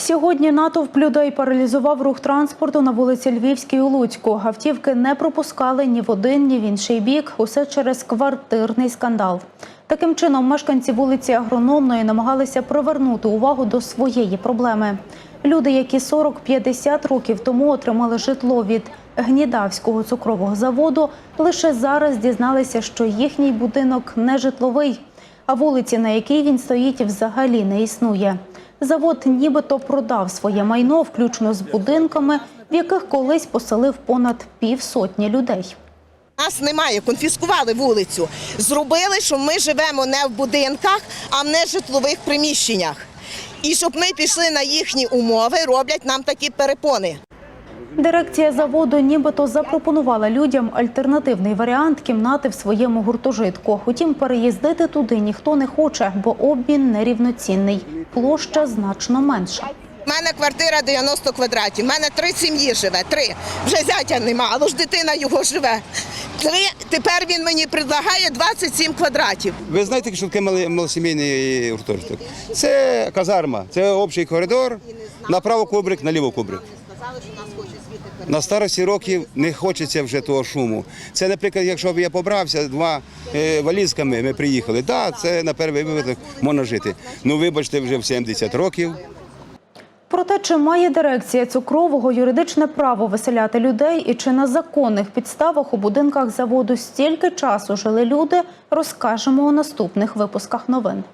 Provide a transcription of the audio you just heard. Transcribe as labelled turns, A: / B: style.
A: Сьогодні натовп людей паралізував рух транспорту на вулиці Львівській у Луцьку. Автівки не пропускали ні в один, ні в інший бік. Усе через квартирний скандал. Таким чином, мешканці вулиці Агрономної намагалися привернути увагу до своєї проблеми. Люди, які 40-50 років тому отримали житло від Гнідавського цукрового заводу, лише зараз дізналися, що їхній будинок не житловий, а вулиці, на якій він стоїть, взагалі не існує. Завод нібито продав своє майно, включно з будинками, в яких колись поселив понад півсотні людей.
B: Нас немає, конфіскували вулицю. Зробили, що ми живемо не в будинках, а в нежитлових приміщеннях. І щоб ми пішли на їхні умови, роблять нам такі перепони.
A: Дирекція заводу нібито запропонувала людям альтернативний варіант кімнати в своєму гуртожитку. Утім, переїздити туди ніхто не хоче, бо обмін нерівноцінний. Площа значно менша.
B: У мене квартира 90 квадратів. У мене три сім'ї живе, три. Вже зятя нема, але ж дитина його живе. Три. Тепер він мені предлагає 27 квадратів.
C: Ви знаєте, що таке мали- малосімейний гуртожиток? Це казарма, це общий коридор, направо кубрик, наліво кубрик. На старості років не хочеться вже того шуму. Це, наприклад, якщо б я побрався два е, валізками, ми приїхали. Так, це на перший випадок можна жити. Ну, вибачте, вже в 70 років.
A: Про те, чи має дирекція цукрового юридичне право виселяти людей і чи на законних підставах у будинках заводу стільки часу жили люди, розкажемо у наступних випусках новин.